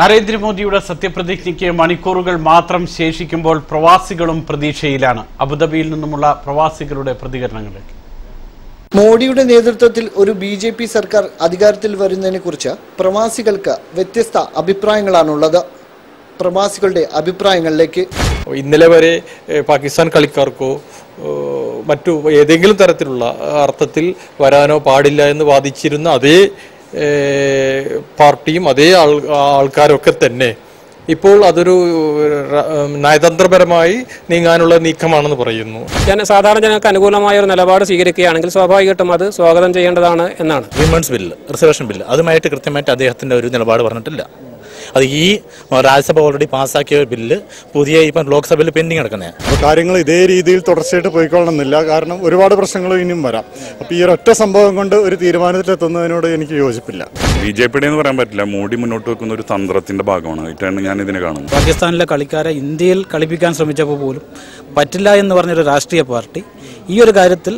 നരേന്ദ്രമോദിയുടെ സത്യപ്രതിജ്ഞയ്ക്ക് മണിക്കൂറുകൾ മാത്രം ശേഷിക്കുമ്പോൾ പ്രവാസികളും പ്രതീക്ഷയിലാണ്. അബുദാബിയിൽ നിന്നുമുള്ള പ്രവാസികളുടെ പ്രതികരണങ്ങൾ മോഡിയുടെ നേതൃത്വത്തിൽ ഒരു ബി ജെ പി സർക്കാർ അധികാരത്തിൽ വരുന്നതിനെ കുറിച്ച് പ്രവാസികൾക്ക് വ്യത്യസ്ത അഭിപ്രായങ്ങളാണുള്ളത്. പ്രവാസികളുടെ അഭിപ്രായങ്ങളിലേക്ക്. ഇന്നലെ വരെ പാകിസ്ഥാൻ കളിക്കാർക്കോ മറ്റു ഏതെങ്കിലും തരത്തിലുള്ള അർത്ഥത്തിൽ വരാനോ പാടില്ല എന്ന് വാദിച്ചിരുന്ന അതേ പാർട്ടിയും അതേ ആൾ ആൾക്കാരൊക്കെ തന്നെ. ഇപ്പോൾ അതൊരു നയതന്ത്രപരമായി നീങ്ങാനുള്ള നീക്കമാണെന്ന് പറയുന്നു. ഞാൻ സാധാരണ ജനങ്ങൾക്ക് അനുകൂലമായ ഒരു നിലപാട് സ്വീകരിക്കുകയാണെങ്കിൽ സ്വാഭാവികമായിട്ടും അത് സ്വാഗതം ചെയ്യേണ്ടതാണ് എന്നാണ്. വിമൻസ് ബില്ല് റിസർവേഷൻ ബില്ല് അതുമായിട്ട് കൃത്യമായിട്ട് അദ്ദേഹത്തിന്റെ ഒരു നിലപാട് പറഞ്ഞിട്ടില്ല. അത് ഈ രാജ്യസഭ ഓൾറെഡി പാസ്സാക്കിയ ബില്ല് പുതിയ ഇപ്പം ലോക്സഭയിൽ പെൻഡിങ് കിടക്കുന്നത് അപ്പോൾ കാര്യങ്ങൾ ഇതേ രീതിയിൽ തുടർച്ചയായിട്ട് പോയിക്കൊള്ളണമെന്നില്ല. കാരണം ഒരുപാട് പ്രശ്നങ്ങൾ ഇനിയും വരാം. അപ്പോൾ ഈ ഒരൊറ്റ സംഭവം കൊണ്ട് ഒരു തീരുമാനത്തിലെത്തുന്നതിനോട് എനിക്ക് യോജിപ്പില്ല. ബി ജെ പിയുടെ എന്ന് പറയാൻ പറ്റില്ല. മോഡി മുന്നോട്ട് വെക്കുന്ന ഒരു തന്ത്രത്തിന്റെ ഭാഗമാണ്. ഇട്ടാണ് ഞാൻ ഇതിനെ കാണുന്നത്. പാകിസ്ഥാനിലെ കളിക്കാരെ ഇന്ത്യയിൽ കളിപ്പിക്കാൻ ശ്രമിച്ചപ്പോൾ പോലും പറ്റില്ല എന്ന് പറഞ്ഞൊരു രാഷ്ട്രീയ പാർട്ടി ഈ ഒരു കാര്യത്തിൽ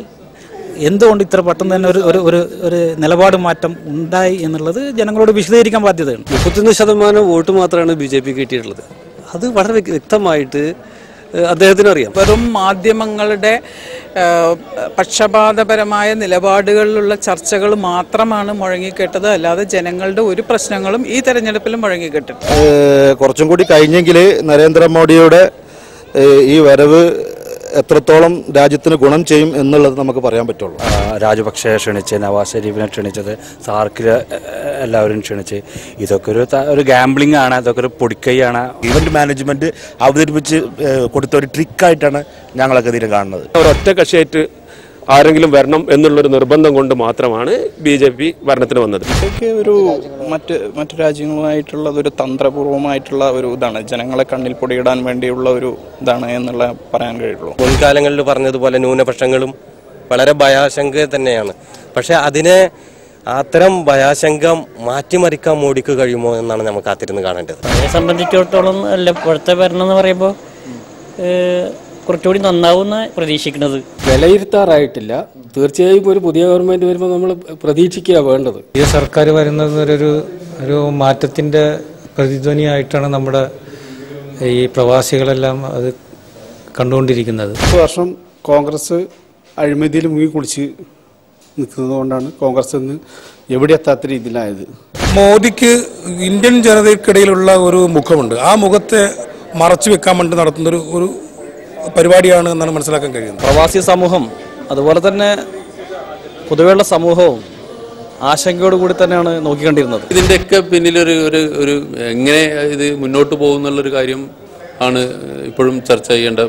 എന്തുകൊണ്ട് ഇത്ര പെട്ടെന്ന് തന്നെ ഒരു ഒരു ഒരു ഒരു നിലപാട് മാറ്റം ഉണ്ടായി എന്നുള്ളത് ജനങ്ങളോട് വിശദീകരിക്കാൻ ബാധ്യതയാണ്. മുപ്പത്തൊന്ന് ശതമാനം വോട്ട് മാത്രമാണ് ബി ജെ പി കിട്ടിയിട്ടുള്ളത്. അത് വളരെ വ്യക്തമായിട്ട് അദ്ദേഹത്തിന് അറിയാം വെറും മാധ്യമങ്ങളുടെ പക്ഷപാതപരമായ നിലപാടുകളിലുള്ള ചർച്ചകൾ മാത്രമാണ് മുഴങ്ങിക്കെട്ടത്. അല്ലാതെ ജനങ്ങളുടെ ഒരു പ്രശ്നങ്ങളും ഈ തെരഞ്ഞെടുപ്പിലും മുഴങ്ങിക്കെട്ടിട്ടുണ്ട് കുറച്ചും കൂടി കഴിഞ്ഞെങ്കിൽ നരേന്ദ്രമോദിയുടെ ഈ വരവ് എത്രത്തോളം രാജ്യത്തിന് ഗുണം ചെയ്യും എന്നുള്ളത് നമുക്ക് പറയാൻ പറ്റുള്ളൂ. രാജപക്ഷെ ക്ഷണിച്ച് നവാസ് ഷെരീഫിനെ ക്ഷണിച്ചത് സാർക്കിൽ എല്ലാവരും ക്ഷണിച്ച്. ഇതൊക്കെ ഒരു ഒരു ഗാംബ്ലിംഗ് ആണ് ഇതൊക്കെ ഒരു പൊടിക്കൈയാണ് ഇവന്റ് മാനേജ്മെന്റ് അവതരിപ്പിച്ച് കൊടുത്ത ഒരു ട്രിക്കായിട്ടാണ് ഞങ്ങളൊക്കെ ഇതിനെ കാണുന്നത്. ഒറ്റ കക്ഷിയായിട്ട് ആരെങ്കിലും വരണം എന്നുള്ളൊരു നിർബന്ധം കൊണ്ട് മാത്രമാണ് ബി ജെ പി ഭരണത്തിന് വന്നത്. ഇതൊക്കെ ഒരു മറ്റ് മറ്റു രാജ്യങ്ങളുമായിട്ടുള്ള ഒരു തന്ത്രപൂർവമായിട്ടുള്ള ഒരു ഇതാണ്. ജനങ്ങളെ കണ്ണിൽ പൊടിയിടാൻ വേണ്ടിയുള്ള ഒരു ഇതാണ് എന്നുള്ള പറയാൻ കഴിയുള്ളൂ. മുൻകാലങ്ങളിൽ പറഞ്ഞതുപോലെ ന്യൂനപക്ഷങ്ങളും വളരെ ഭയാശങ്ക തന്നെയാണ്. പക്ഷെ അതിനെ അത്തരം ഭയാശങ്ക മാറ്റിമറിക്കാൻ മോഡിക്ക് കഴിയുമോ എന്നാണ് നമ്മൾ കാത്തിരുന്ന് കാണേണ്ടത്. അതിനെ സംബന്ധിച്ചിടത്തോളം അല്ല ഇപ്പോഴത്തെ ഭരണം എന്ന് പറയുമ്പോൾ കുറച്ചുകൂടി നന്നാവുന്ന പ്രതീക്ഷിക്കുന്നത്. വിലയിരുത്താറായിട്ടില്ല. തീർച്ചയായും ഒരു പുതിയ ഗവൺമെന്റ് വരുമ്പോൾ നമ്മൾ പ്രതീക്ഷിക്കുക വേണ്ടത്. ഈ സർക്കാർ വരുന്നത് ഒരു ഒരു മാറ്റത്തിന്റെ പ്രതിധ്വനിയായിട്ടാണ് നമ്മുടെ ഈ പ്രവാസികളെല്ലാം അത് കണ്ടുകൊണ്ടിരിക്കുന്നത്. പത്ത് വർഷം കോൺഗ്രസ് അഴിമതിയിൽ മുങ്ങിക്കുളിച്ച് നിൽക്കുന്നത് കൊണ്ടാണ് കോൺഗ്രസ് ഇന്ന് എവിടെ എത്താത്ത രീതിയിലായത്. മോദിക്ക് ഇന്ത്യൻ ജനതയ്ക്കിടയിലുള്ള ഒരു മുഖമുണ്ട്. ആ മുഖത്തെ മറച്ചു വെക്കാൻ വേണ്ടി നടത്തുന്ന ഒരു ഒരു പരിപാടിയാണ് എന്നാണ് മനസ്സിലാക്കാൻ കഴിയുന്നത്. പ്രവാസി സമൂഹം അതുപോലെ തന്നെ പൊതുവെയുള്ള സമൂഹവും ആശങ്കയോട് കൂടി തന്നെയാണ് നോക്കിക്കണ്ടിരുന്നത്. ഇതിന്റെയൊക്കെ പിന്നിലൊരു ഒരു ഒരു എങ്ങനെ ഇത് മുന്നോട്ട് പോകുന്നുള്ളൊരു കാര്യം ആണ് ഇപ്പോഴും ചർച്ച ചെയ്യേണ്ട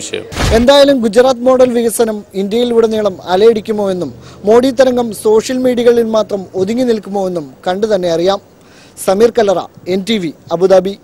വിഷയം. എന്തായാലും ഗുജറാത്ത് മോഡൽ വികസനം ഇന്ത്യയിൽ ഉടനീളം അലയടിക്കുമോ എന്നും മോഡി തരംഗം സോഷ്യൽ മീഡിയകളിൽ മാത്രം ഒതുങ്ങി നിൽക്കുമോ എന്നും കണ്ടു തന്നെ അറിയാം. Sameer Kallara N T V Abu Dhabi.